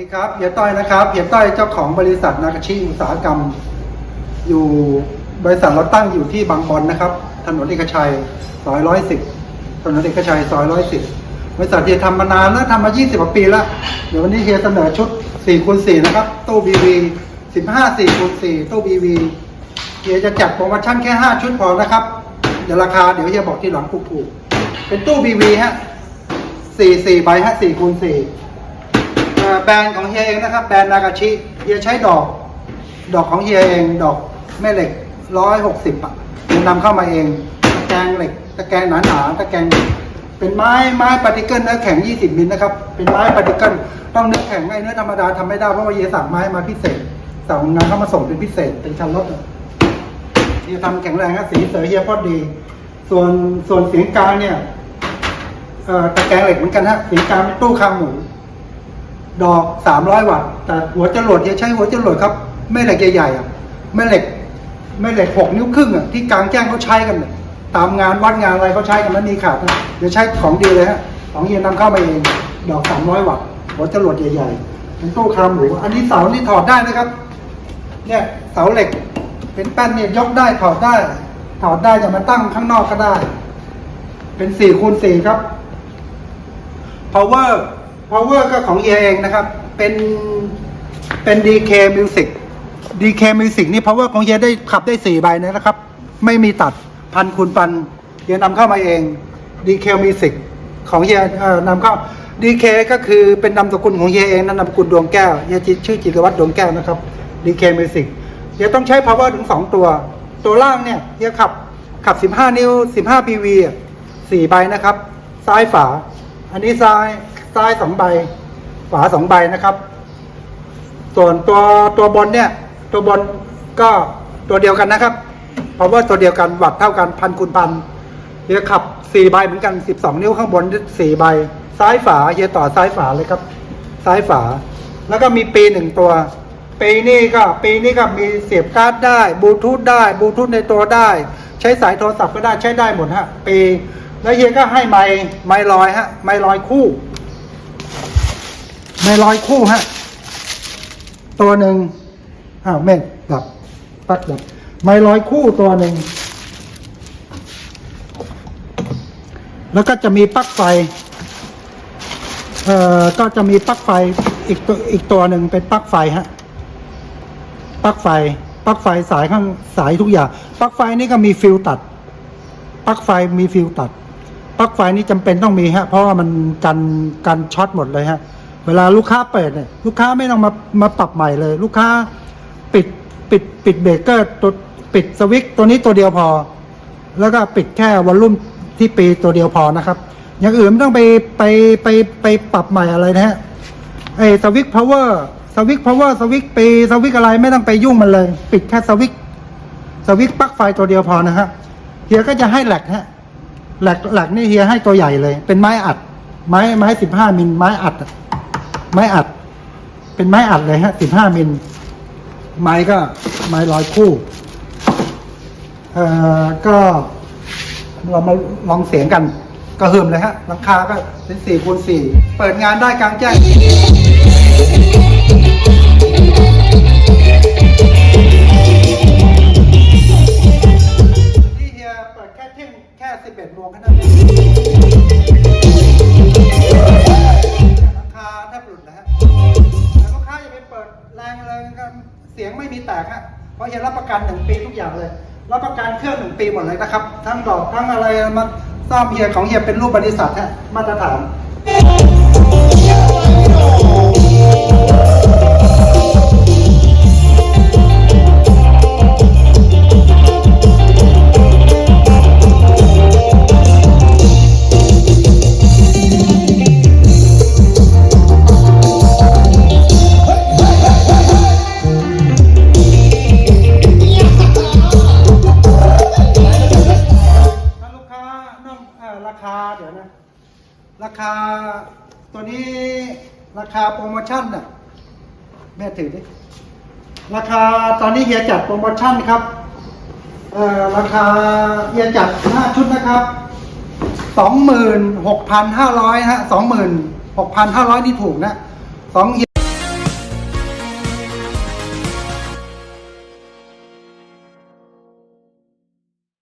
ดีครับเฮียต้อยนะครับเฮียต้อยเจ้าของบริษัทนากาชิอุตสาหกรรม อยู่บริษัทเราตั้งอยู่ที่บางบอนนะครับ ถนนเอกชัยซอยร้อยสิบถนนเอกชัยซอยร้อยสิบบริษัทเฮียทำมานานแล้วทำมา 20กว่าปีแล้ว เดี๋ยววันนี้เฮียเสนอชุด4คูณ4นะครับ ตู้บีวี15 4คูณ4ตู้บีวีเฮียจะจัดโปรโมชั่นแค่ 5 ชุดพอนะครับ เดี๋ยวราคาเดี๋ยวเฮียบอกที่หลังถูกๆเป็นตู้บีวีฮะ4 4ใบฮะ4คูณ4เอ่ แบรนด์ของเฮียเองนะครับ แบรนด์นากาชิเฮียใช้ดอก ดอกของเฮียเอง ดอกแม่เหล็กร้อยหกสิบอะเฮียนำเข้ามาเอง ตะแกรงเหล็ก ตะแกรงหนาหนาๆตะแกรงเป็นไม้ไม้ปาร์ติเกิลเนื้อแข็ง 20มิลนะครับ เป็นไม้ปาร์ติเกิลต้องเนื้อแข็งไอ้เนื้อธรรมดาทำไม่ได้เพราะว่าเฮียสั่งไม้มาพิเศษสั่งงานเข้ามาส่งเป็นพิเศษเป็นชั้นรถเฮียทำแข็งแรงนะสีเสือเฮียก็ดี ส่วนส่วนเสียงกลางเนี่ยตะแกรงเหล็กเหมือนกันฮะเสียงกลางเป็นตู้คางหมู ดอกสามร้อยวัตต์ แต่หัวจรวดจะใช้หัวจรวดครับแม่เหล็กใหญ่ๆอะแม่เหล็กแม่เหล็กหกนิ้วครึ่งอะที่กลางแจ้งเขาใช้กันน่ะตามงานวัดงานอะไรเขาใช้กันแล้วมีขาดนะเดี๋ยวใช้ของดีเลยฮะของเฮียนำเข้ามาเอง ดอกสามร้อยวัตต์หัวจรวดใหญ่ๆเป็นตู้คาหมูอันนี้เสานี่ถอดได้นะครับ เนี่ยเสาเหล็ก เป็นแป้นเนี่ยยกได้ถอดได้ ถอดได้จะมาตั้งข้างนอกก็ได้ เป็นสี่คูณสี่ครับ power power ก็ของเฮียเองนะครับ เป็นเป็น DK Music DK Music นี่ power ของเฮียได้ขับได้สี่ใบนะครับ ไม่มีตัดพันคูณพันเฮียนำเข้ามาเอง DK Music ของเฮียเอ่อนำเข้า DK ก็คือเป็นนามสกุลของเฮียเองนะนามสกุลดวงแก้วเฮียชื่อจิตวัตรดวงแก้วนะครับ DK Music เฮียต้องใช้ power ถึงสองตัว ตัวล่างเนี่ยเฮียขับขับ 15 นิ้ว 15 PV อะสี่ใบนะครับ ซ้ายฝา อันนี้ซ้าย ซ้ายสองใบฝาสองใบนะครับ ส่วนตัวตัวบนเนี่ย ตัวบนก็ตัวเดียวกันนะครับ เพราะว่าตัวเดียวกันวัดเท่ากันพันคูณพันเฮียขับสี่ใบเหมือนกันสิบสองนิ้วข้างบนสี่ใบ ซ้ายฝาเฮียต่อซ้ายฝาเลยครับ ซ้ายฝา แล้วก็มีปีหนึ่งตัว ปีนี้ก็ปีนี้ก็มีเสียบการ์ดได้บลูทูธได้บลูทูธในตัวได้ ใช้สายโทรศัพท์ก็ได้ใช้ได้หมดฮะปีแล้วเฮียก็ให้ไม้ไม้ลอยฮะไม้ลอยคู่ ไม้ลอยคู่ฮะ ตัวหนึ่งอ้าวแม่ดับปักดับไม้ลอยคู่ตัวหนึ่ง แล้วก็จะมีปลั๊กไฟ เอ่อ ก็จะมีปลั๊กไฟอีกตัวอีกตัวหนึ่งเป็นปลั๊กไฟฮะ ปลั๊กไฟ ปลั๊กไฟสายข้างสายทุกอย่าง ปลั๊กไฟนี่ก็มีฟิลตัด ปลั๊กไฟมีฟิลตัด ปลั๊กไฟนี่จำเป็นต้องมีฮะเพราะว่ามันกันกันช็อตหมดเลยฮะเวลาลูกค้าเปิดเนี่ยลูกค้าไม่ต้องมามาปรับใหม่เลย ลูกค้าปิดปิดปิดเบรกเกอร์ตัวปิดสวิตช์ตัวนี้ตัวเดียวพอ แล้วก็ปิดแค่วอลลุ่มที่ปีตัวเดียวพอนะครับอย่างอื่นไม่ต้องไปไปไปไปปรับใหม่อะไรนะฮะไอ้สวิตพาวเวอร์สวิตพาวเวอร์สวิตปีสวิตอะไรไม่ต้องไปยุ่งมันเลย ปิดแค่สวิตสวิตปลั๊กไฟตัวเดียวพอนะฮะเฮียก็จะให้แหลกฮะ หลักหลักนี่เฮียให้ตัวใหญ่เลย เป็นไม้อัด ไม้ไม้สิบห้ามิลไม้อัด ไม้อัด เป็นไม้อัดเลยฮะสิบห้ามิลไม้ก็ไม้ร้อยคู่เอ่อก็เรามาลองเสียงกันก็เฮิมเลยฮะหลังคาก็เป็นสี่คูณสี่เปิดงานได้กลางแจ้ง สิบเอ็ดโมงแค่นั้นเองหลังคาแทบหลุดนะฮะแต่ลูกค้าอย่าไปเปิดแรงเลยกันเสียงไม่มีแตกฮะเพราะเฮียรับประกันหนึ่งปีทุกอย่างเลยรับประกันเครื่องหนึ่งปีหมดเลยนะครับ ทั้งดอกทั้งอะไรมาซ่อมเฮียของเฮียเป็นรูปบริษัทฮะมาตรฐาน คาเดี๋ยวนะ ราคาตัวนี้ราคาโปรโมชั่นน่ะแม่ถือดิราคาตอนนี้เฮียจัดโปรโมชั่นครับเอ่อราคาเฮียจัดห้าชุดนะครับสองหมื่นหกพันห้าร้อยฮะสองหมื่นหกพันห้าร้อยนี่ถูกนะสองเฮีย